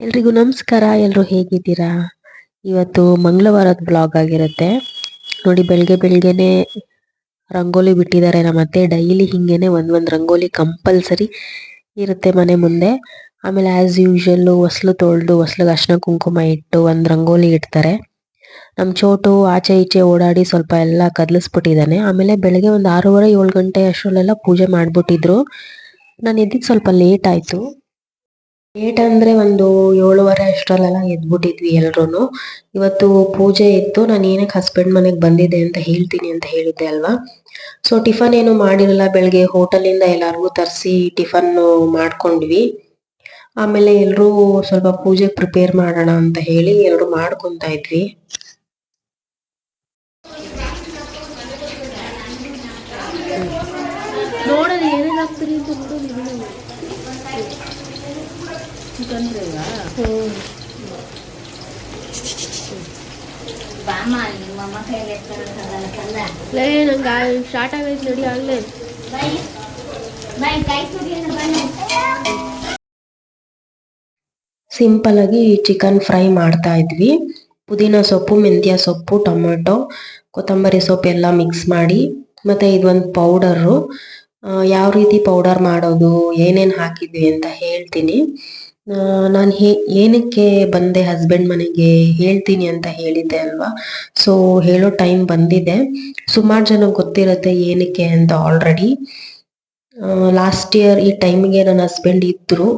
ಎಲ್ರಿಗೂ ನಮಸ್ಕಾರ ಎಲ್ಲರೂ ಹೇಗಿದ್ದೀರಾ? ಇವತ್ತು ಮಂಗಳವಾರದ ಬ್ಲಾಗ್ ಆಗಿರುತ್ತೆ. ನೋಡಿ ಬೆಳಗ್ಗೆ ಬೆಳಗ್ಗೆನೆ ರಂಗೋಲಿ ಬಿಟ್ಟಿದ್ದಾರೆ ನಮ್ಮ ಅತ್ತೆ ಡೈಲಿ ಹಿಂಗೇನೆ ಒಂದ್ ಒಂದ್ ರಂಗೋಲಿ ಕಂಪಲ್ಸರಿ ಇರುತ್ತೆ ಮನೆ ಮುಂದೆ. ಆಮೇಲೆ ಆಸ್ ಯೂಶುವಲ್ ಹೊಸಲು ತೊಳೆದು, ಹೊಸಲಿಗೆ ಅರ್ಶಿನ ಕುಂಕುಮ ಇಟ್ಟು ಒಂದು ರಂಗೋಲಿ ಇಡ್ತಾರೆ. ನಮ್ಮ ಚೋಟು ಆಚೆ ಈಚೆ ಓಡಾಡಿ ಸ್ವಲ್ಪ ಎಲ್ಲ ಕದಲಿಸ್ಬಿಟ್ಟಿದ್ದಾನೆ. ಆಮೇಲೆ ಬೆಳಗ್ಗೆ ಒಂದು ಆರೂವರೆ ಏಳು ಗಂಟೆ ಅಷ್ಟರಲ್ಲೆಲ್ಲ ಪೂಜೆ ಮಾಡ್ಬಿಟ್ಟಿದ್ರು. ನಾನು ಎದ್ದಿದ್ದು ಸ್ವಲ್ಪ ಲೇಟ್ ಆಯ್ತು. ಲೇಟ್ ಅಂದ್ರೆ ಒಂದು ಏಳುವರೆ ಅಷ್ಟರಲ್ಲೆಲ್ಲ ಎದ್ಬಿಟ್ಟಿದ್ವಿ ಎಲ್ರೂನು. ಇವತ್ತು ಪೂಜೆ ಇತ್ತು, ನಾನು ಏನಕ್ಕೆ ಹಸ್ಬೆಂಡ್ ಮನೆಗೆ ಬಂದಿದ್ದೆ ಅಂತ ಹೇಳ್ತೀನಿ ಅಂತ ಹೇಳಿದ್ದೆ ಅಲ್ವಾ? ಸೊ ಟಿಫನ್ ಏನು ಮಾಡಿರಲ್ಲ ಬೆಳಗ್ಗೆ ಹೋಟೆಲಿಂದ ಎಲ್ಲರಿಗೂ ತರಿಸಿ ಟಿಫನ್ ಮಾಡ್ಕೊಂಡ್ವಿ. ಆಮೇಲೆ ಎಲ್ಲರೂ ಸ್ವಲ್ಪ ಪೂಜೆಗೆ ಪ್ರಿಪೇರ್ ಮಾಡೋಣ ಅಂತ ಹೇಳಿ ಎಲ್ಲರೂ ಮಾಡ್ಕೊತಾ ಇದ್ವಿ ನೋಡೋದು ಏನೇನು ಹಾಕ್ತೀರಿ ಅಂತ ನೋಡೋದು ಚಿಕನ್ ಲೇ ನಂಗೆ ಸ್ಟಾರ್ಟ್ ಆಗೈತೆ ನಡಿ ಆಗಲೇ ಸಿಂಪಲ್ ಆಗಿ ಚಿಕನ್ ಫ್ರೈ ಮಾಡ್ತಾ ಇದ್ವಿ. ಪುದೀನ ಸೊಪ್ಪು ಮೆಂತ್ಯ ಸೊಪ್ಪು ಟೊಮೆಟೊ ಕೊತ್ತಂಬರಿ ಸೊಪ್ಪು ಎಲ್ಲ ಮಿಕ್ಸ್ ಮಾಡಿ. ಮತ್ತೆ ಇದೊಂದು ಪೌಡರು ಯಾವ ರೀತಿ ಪೌಡರ್ ಮಾಡೋದು ಏನೇನು ಹಾಕಿದ್ವಿ ಅಂತ ಹೇಳ್ತೀನಿ. ನಾನು ಹೇ ಏನಕ್ಕೆ ಬಂದೆ ಹಸ್ಬೆಂಡ್ ಮನೆಗೆ ಹೇಳ್ತೀನಿ ಅಂತ ಹೇಳಿದ್ದೆ ಅಲ್ವಾ? ಸೊ ಹೇಳೋ ಟೈಮ್ ಬಂದಿದೆ. ಸುಮಾರು ಜನ ಗೊತ್ತಿರುತ್ತೆ ಏನಕ್ಕೆ ಅಂತ ಆಲ್ರೆಡಿ ಲಾಸ್ಟ್ ಇಯರ್ ಈ ಟೈಮ್ಗೆ ನನ್ನ ಹಸ್ಬೆಂಡ್ ಇದ್ರು.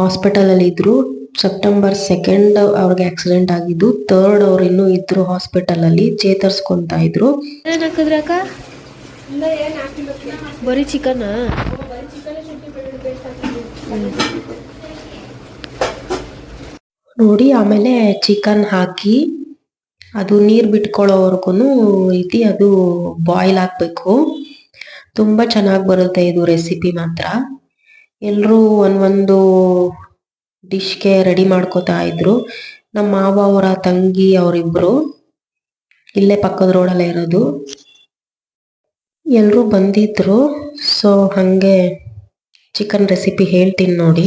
ಹಾಸ್ಪಿಟಲಲ್ಲಿ ಇದ್ದರು ಇದ್ರು. ಸೆಪ್ಟೆಂಬರ್ ಸೆಕೆಂಡ್ ಅವ್ರಿಗೆ ಆಕ್ಸಿಡೆಂಟ್ ಆಗಿದ್ದು ಥರ್ಡ್ ಅವ್ರು ಇನ್ನೂ ಇದ್ರು ಹಾಸ್ಪಿಟಲ್ ಅಲ್ಲಿ ಚೇತರಿಸ್ಕೊಂತ ಇದ್ರು. ಬರೀ ಚಿಕನ್ ನೋಡಿ, ಆಮೇಲೆ ಚಿಕನ್ ಹಾಕಿ ಅದು ನೀರು ಬಿಟ್ಕೊಳ್ಳೋವರ್ಗು ರೀತಿ ಅದು ಬಾಯ್ಲ್ ಹಾಕ್ಬೇಕು. ತುಂಬಾ ಚೆನ್ನಾಗಿ ಬರುತ್ತೆ ಇದು ರೆಸಿಪಿ ಮಾತ್ರ. ಎಲ್ಲರೂ ಒಂದೊಂದು ಡಿಶ್ಗೆ ರೆಡಿ ಮಾಡ್ಕೋತಾ ಇದ್ರು. ನಮ್ಮ ಮಾವ ಅವರ ತಂಗಿ ಅವರಿಬ್ರು ಇಲ್ಲೇ ಪಕ್ಕದ ರೋಡಲ್ಲೇ ಇರೋದು. ಎಲ್ಲರೂ ಬಂದಿದ್ರು. ಸೊ ಹಾಗೆ ಚಿಕನ್ ರೆಸಿಪಿ ಹೇಳ್ತೀನಿ ನೋಡಿ.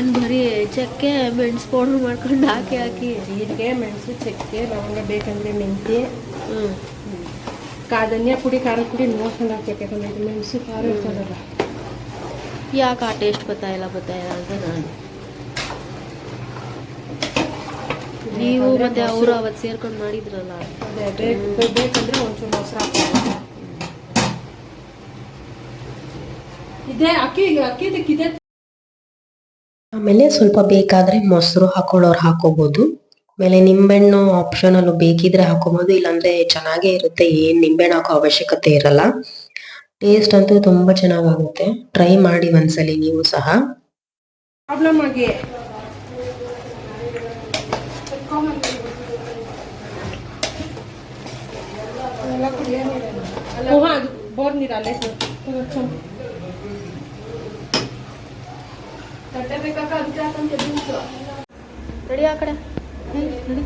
ಹಣ್ಣು ಬರೀ ಚಕ್ಕೆ ಮೆಣಸು ಪೌಡರ್ ಮಾಡ್ಕೊಂಡು ಹಾಕಿ ಹಾಕಿ. ಜೀರಿಗೆ ಮೆಣಸು ಚಕ್ಕೆ ಲವಂಗ ಬೇಕಂದ್ರೆ ಮೆಂತ್ಯ. ಹ್ಞೂ ಕಾ ಧನಿಯಾ ಪುಡಿ ಖಾರದ ಪುಡಿ ನೋಡ್ಕೊಂಡು ಹಾಕ್ಬೇಕು ಯಾಕಂದ್ರೆ ಮೆಣಸು ಖಾರ ಇರ್ತದಲ್ಲ. ಯಾಕೆ ಆ ಟೇಸ್ಟ್ ಗೊತ್ತಾಯಿಲ್ಲ ಗೊತ್ತಾಯಿಲ್ಲ ಅಂತ ನಾನು. ನೀವು ಮತ್ತೆ ಅವರು ಅವತ್ತು ಸೇರ್ಕೊಂಡು ಮಾಡಿದ್ರಲ್ಲ. ಅದೇ ಬೇಕಂದ್ರೆ ಒಂಚೂರು ಮೊಸರು ಹಾಕ್ತಾರೆ ಇದೇ ಅಕ್ಕಿ ಅಕ್ಕಿದಕ್ಕೆ ಇದೆ ಆಮೇಲೆ ಸ್ವಲ್ಪ ಬೇಕಾದ್ರೆ ಮೊಸರು ಹಾಕೊಳ್ಳೋರು ಹಾಕೋಬಹುದು ಆಮೇಲೆ ನಿಂಬೆಹಣ್ಣು ಆಪ್ಷನಲ್ ಬೇಕಿದ್ರೆ ಹಾಕೋಬಹುದು ಇಲ್ಲಾಂದ್ರೆ ಚೆನ್ನಾಗೇ ಇರುತ್ತೆ, ಏನ್ ನಿಂಬೆಹಣ್ಣು ಹಾಕೋ ಅವಶ್ಯಕತೆ ಇರಲ್ಲ. ಟೇಸ್ಟ್ ಅಂತೂ ತುಂಬಾ ಚೆನ್ನಾಗಾಗುತ್ತೆ. ಟ್ರೈ ಮಾಡಿ ಒಂದ್ಸಲಿ ನೀವು ಸಹ. ಪ್ರಾಬ್ಲಮ್ ಆಗಿ. ಬೋರ್ ನೀರು ಅಲ್ಲೇ ಸರ್ ತಟ್ಟೆ ಬೇಕಾಕ ಅದಕ್ಕೆ ಹಾಕೊಂತ ನಡಿ ಆ ಕಡೆ. ನಡಿ ನಡಿ.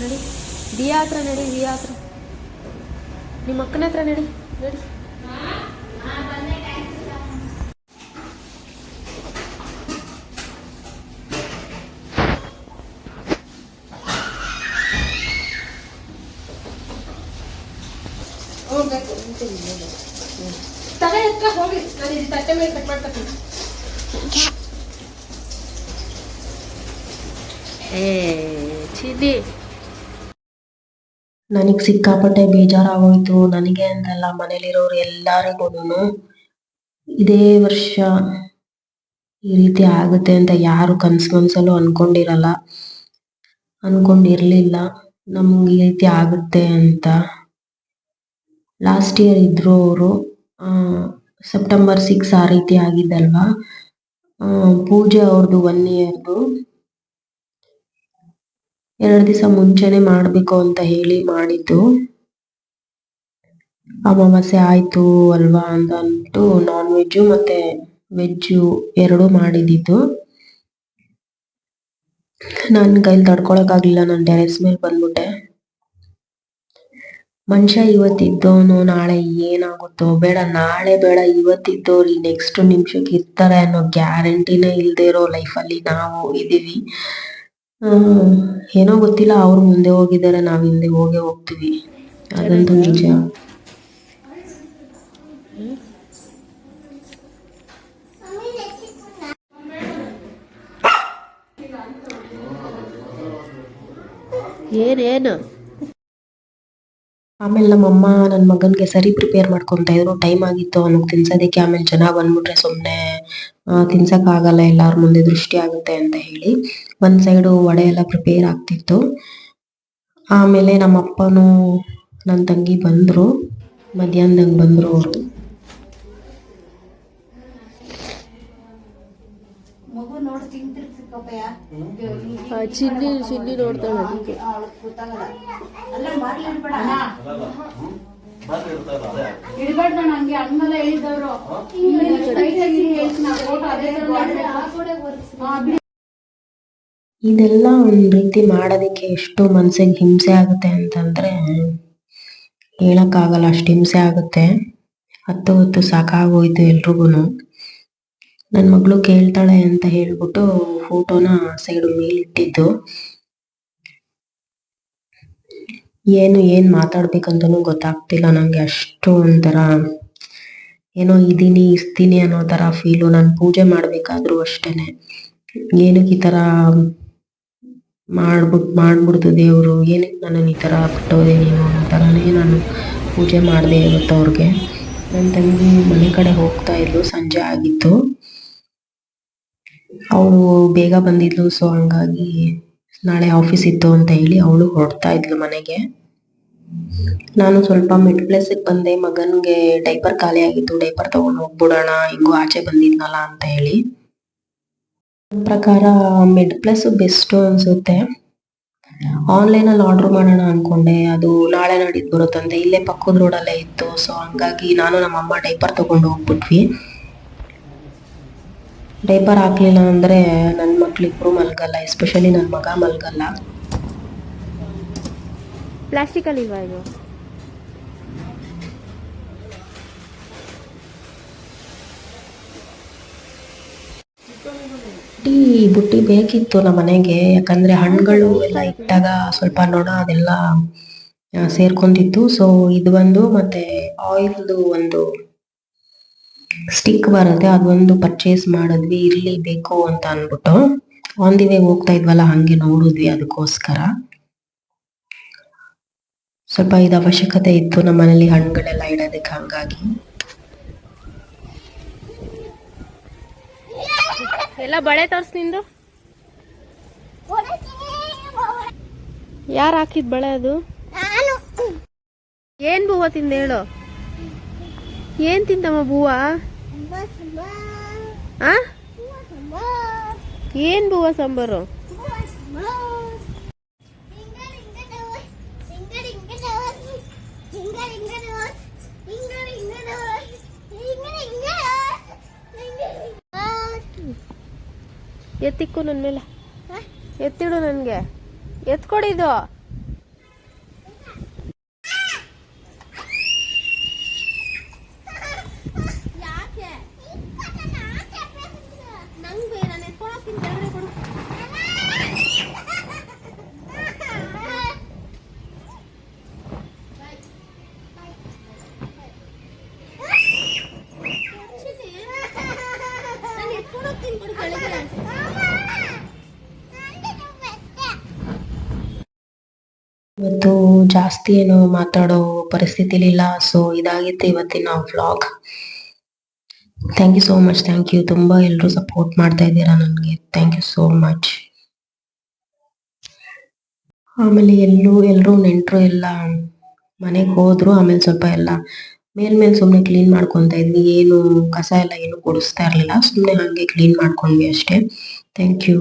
ನಡಿ. ದಿಯಾ ಹತ್ರ ನಡಿ ದಿಯಾ ಹತ್ರ ನಿಮ್ಮ ಅಕ್ಕನ ಹತ್ರ ನಡಿ ನಡಿ. ಹೋಗ್ಬೇಕು. ತಲೆ ಹೋಗಿ ನಾನು ತಟ್ಟೆ ಮೇಲೆ ಕಟ್ ಚಿನ್ನಿ ನನಗ್ ಸಿಕ್ಕಾಪಟ್ಟೆ ಬೇಜಾರಾಗೋಯ್ತು. ನನಗೆ ಅಂತಲ್ಲ ಮನೇಲಿರೋರು ಎಲ್ಲರಿಗೂ ಇದೇ ವರ್ಷ ಈ ರೀತಿ ಆಗುತ್ತೆ ಅಂತ ಯಾರು ಕನ್ಸ್ ಮನ್ಸಲ್ಲೂ ಅನ್ಕೊಂಡಿರಲ್ಲ. ಅನ್ಕೊಂಡಿರ್ಲಿಲ್ಲ. ನಮ್ಗೆ ಈ ರೀತಿ ಆಗುತ್ತೆ ಅಂತ. ಲಾಸ್ಟ್ ಇಯರ್ ಇದ್ರು ಅವರು. ಸೆಪ್ಟೆಂಬರ್ ಸಿಕ್ಸ್ ಆ ರೀತಿ ಆಗಿದ್ದಲ್ವಾ? ಆಹ್ಹ್ ಪೂಜೆ ಅವ್ರದ್ದು ಒನ್ ಇಯರ್ದು ಎರಡು ದಿವಸ ಮುಂಚೆನೆ ಮಾಡಬೇಕು ಅಂತ ಹೇಳಿ ಮಾಡಿದ್ದು. ಅಮಾವಾಸ್ಯೆ ಆಯ್ತು ಅಲ್ವಾ ಅಂತ ಅಂದ್ಬಿಟ್ಟು ನಾನ್ ವೆಜ್ ಮತ್ತೆ ವೆಜ್ಜು ಎರಡು ಮಾಡಿದ್ದು ನನ್ ಕೈಲಿ ತಡ್ಕೊಳಕ್ಕಾಗ್ಲಿಲ್ಲ ನಾನು ಟೆರೆಸ್ ಮೇಲೆ ಬಂದ್ಬಿಟ್ಟೆ. ಮನುಷ್ಯ ಇವತ್ತಿದ್ದವನು, ನಾಳೆ ಏನಾಗುತ್ತೋ ಬೇಡ, ನಾಳೆ ಬೇಡ ಇವತ್ತಿದ್ದವ್ರು ನೆಕ್ಸ್ಟ್ ನಿಮಿಷಕ್ಕೆ ಇರ್ತಾರೆ ಅನ್ನೋ ಗ್ಯಾರಂಟಿನೇ ಇಲ್ಲದೆ ಇರೋ ಲೈಫಲ್ಲಿ ನಾವು ಇದೀವಿ ಏನೋ ಗೊತ್ತಿಲ್ಲ, ಅವ್ರು ಮುಂದೆ ಹೋಗಿದ್ದಾರೆ, ನಾವು ಹಿಂದೆ ಹೋಗೇ ಹೋಗ್ತೀವಿ. ಅದಂತೂ ನಿಜ. ಏನೇನು ಆಮೇಲೆ ನಮ್ಮಮ್ಮ ನನ್ನ ಮಗನಿಗೆ ಸರಿ ಪ್ರಿಪೇರ್ ಮಾಡ್ಕೊಂತ ಇದ್ರು ಟೈಮ್ ಆಗಿತ್ತು ಅವ್ನಿಗೆ ತಿನ್ಸೋದಕ್ಕೆ ಆಮೇಲೆ ಜನ ಬಂದ್ಬಿಟ್ರೆ ಸುಮ್ಮನೆ ತಿನ್ಸಕ್ ಆಗಲ್ಲ ಎಲ್ಲಾರ ಮುಂದೆ ದೃಷ್ಟಿ ಆಗುತ್ತೆ ಅಂತ ಹೇಳಿ ಒಂದ್ ಸೈಡ್ ವಡೆ ಎಲ್ಲ ಪ್ರಿಪೇರ್ ಆಗ್ತಿತ್ತು. ಆಮೇಲೆ ನಮ್ಮ ಅಪ್ಪನು ನನ್ ತಂಗಿ ಬಂದ್ರು, ಮಧ್ಯಾಹ್ನದಂಗ್ ಬಂದ್ರು ಅವರು. ಚಿನ್ನಿ ಚಿನ್ನಿ ನೋಡ್ತಾಳೆ ಅದಕ್ಕೆ. ಇದೆಲ್ಲ ಒಂದ್ ರೀತಿ ಮಾಡೋದಕ್ಕೆ ಎಷ್ಟು ಮನ್ಸಿಗೆ ಹಿಂಸೆ ಆಗುತ್ತೆ ಅಂತಂದ್ರೆ ಹೇಳಕ್ಕಾಗಲ್ಲ ಅಷ್ಟು ಹಿಂಸೆ ಆಗುತ್ತೆ. ಹತ್ತು ಹೊತ್ತು ಸಾಕಾಗೋಯ್ತು ಎಲ್ರಿಗೂನು. ನನ್ ಮಗಳು ಕೇಳ್ತಾಳೆ ಅಂತ ಹೇಳ್ಬಿಟ್ಟು ಫೋಟೋನ ಸೈಡ್ ಮೇಲಿಟ್ಟಿದ್ದು. ಏನು, ಏನ್ ಮಾತಾಡ್ಬೇಕಂತನು ಗೊತ್ತಾಗ್ತಿಲ್ಲ ನಂಗೆ ಅಷ್ಟು ಒಂಥರ ಏನೋ ಇದೀನಿ, ಇಸ್ತೀನಿ ಅನ್ನೋ ತರ ಫೀಲು ನಾನು ಪೂಜೆ ಮಾಡ್ಬೇಕಾದ್ರು ಅಷ್ಟೇನೆ. ಏನಕ್ಕೆ ಈ ತರ ಮಾಡ್ಬಿಟ್, ಮಾಡ್ಬಿಡ್ತು ದೇವ್ರು? ಏನಕ್ಕೆ ನನ್ನ ಈ ತರ ಬಿಟ್ಟೋದೆ ನೀನು ಅನ್ನೋ ತರನೇ ನಾನು ಪೂಜೆ ಮಾಡ್ದೆ ಇವತ್ತು ಅವ್ರಿಗೆ. ನನ್ನ ತಂಗಿ ಮನೆ ಕಡೆ ಹೋಗ್ತಾ ಇದ್ಲು, ಸಂಜೆ ಆಗಿತ್ತು. ಅವಳು ಬೇಗ ಬಂದಿದ್ಲು ಸೊ ಹಂಗಾಗಿ ನಾಳೆ ಆಫೀಸ್ ಇತ್ತು ಅಂತ ಹೇಳಿ ಅವಳು ಹೊರಡ್ತಾ ಇದ್ಲು ಮನೆಗೆ. ನಾನು ಸ್ವಲ್ಪ ಮಿಡ್ ಪ್ಲೇಸಿಗೆ ಬಂದೆ, ಮಗನ್ಗೆ ಡೈಪರ್ ಖಾಲಿ ಆಗಿತ್ತು ಡೈಪರ್ ತಗೊಂಡು ಹೋಗ್ಬಿಡೋಣ ಹಿಂಗು ಆಚೆ ಬಂದಿದ್ನಲ್ಲ ಅಂತ ಹೇಳಿ. ಪ್ರಕಾರ ಮಿಡ್ ಪ್ಲೇಸ್ ಬೆಸ್ಟ್ ಅನ್ಸುತ್ತೆ. ಆನ್ಲೈನ್ ಅಲ್ಲಿ ಆರ್ಡರ್ ಮಾಡೋಣ ಅನ್ಕೊಂಡೆ, ಅದು ನಾಳೆ ನಾಡಿದ್ದು ಬರುತ್ತಂತೆ, ಇಲ್ಲೇ ಪಕ್ಕದ ರೋಡಲ್ಲೇ ಇತ್ತು ಸೊ ಹಂಗಾಗಿ ನಾನು ನಮ್ಮಮ್ಮ ಡೈಪರ್ ತಗೊಂಡು ಹೋಗ್ಬಿಟ್ವಿ. ಡೈಪರ್ ಹಾಕ್ಲಿಲ್ಲ ಅಂದರೆ ನನ್ನ ಮಕ್ಳಿಬ್ರು ಮಲ್ಗಲ್ಲ ಎಸ್ಪೆಷಲಿ ನನ್ನ ಮಗ ಮಲ್ಗಲ್ಲ. ಪ್ಲಾಸ್ಟಿಕಲ್ಲಿ ಇಲ್ವಾ ಇದು? ಟೀ ಬುಟ್ಟಿ ಬೇಕಿತ್ತು ನಮ್ಮ ಮನೆಗೆ ಯಾಕಂದ್ರೆ ಹಣ್ಣುಗಳು ಎಲ್ಲ ಇಟ್ಟಾಗ ಸ್ವಲ್ಪ ನೋಡ ಅದೆಲ್ಲ ಸೇರ್ಕೊಂಡಿತ್ತು. ಸೊ ಇದು ಬಂದು ಮತ್ತೆ ಆಯಿಲ್ದು ಒಂದು ಸ್ಟಿಕ್ ಬರುತ್ತೆ ಅದೊಂದು ಪರ್ಚೇಸ್ ಮಾಡಿದ್ವಿ ಇರ್ಲಿ ಬೇಕು ಅಂತ ಆನ್ ದಿ ವೇ ಹೋಗ್ತಾ ಇದ್ವಲ್ಲ ಹಂಗೆ ನೋಡಿದ್ವಿ ಅದಕ್ಕೋಸ್ಕರ. ಸ್ವಲ್ಪ ಇದು ಅವಶ್ಯಕತೆ ಇತ್ತು ನಮ್ಮ ಮನೇಲಿ ಹಣ್ಣುಗಳೆಲ್ಲ ಇಡೋದಕ್ಕೆ ಹಂಗಾಗಿ. ಎಲ್ಲ ಬಳೆ ತೋರ್ಸ್ ನಿಂದು? ಯಾರು ಹಾಕಿದ್ ಬಳೆ ಅದು? ಏನ್ ಬೂವ ತಿಂದ ಹೇಳು? ಏನ್ ತಿಂತಮ್ಮ ಬೂವ ಏನ್ ಬೂವ ಸಾಂಬಾರು? ಎತ್ತಿಕ್ಕು ನನ್ ಮೇಲೆ. ಎತ್ತಿಡು ನನ್ಗೆ. ಎತ್ಕೊಡಿದು ಇವತ್ತು ಜಾಸ್ತಿ ಏನು ಮಾತಾಡೋ ಪರಿಸ್ಥಿತಿ ಇಲ್ಲ ಸೊ ಇದಾಗಿತ್ತು ಇವತ್ತಿನ vlog thank you so much thank you ತುಂಬಾ ಎಲ್ಲರೂ ಸಪೋರ್ಟ್ ಮಾಡ್ತಾ ಇದ್ದೀರಾ ನನಗೆ. ಥ್ಯಾಂಕ್ ಯು ಸೋ ಮಚ್ ಆಮೇಲೆ ಎಲ್ಲೂ ಎಲ್ಲರೂ ನೆಂಟರು ಎಲ್ಲ ಮನೆಗೆ ಹೋದ್ರು. ಆಮೇಲೆ ಸ್ವಲ್ಪ ಎಲ್ಲ ಮೇಲ್ ಮೇಲ್ ಸುಮ್ಮನೆ ಕ್ಲೀನ್ ಮಾಡ್ಕೊಂತ ಇದ್ವಿ. ಏನು ಕಸ ಎಲ್ಲ ಏನು ಕೊಡಿಸ್ತಾ ಇರ್ಲಿಲ್ಲ. ಸುಮ್ಮನೆ ಹಂಗೆ ಕ್ಲೀನ್ ಮಾಡ್ಕೊಂಡ್ವಿ ಅಷ್ಟೇ. Thank you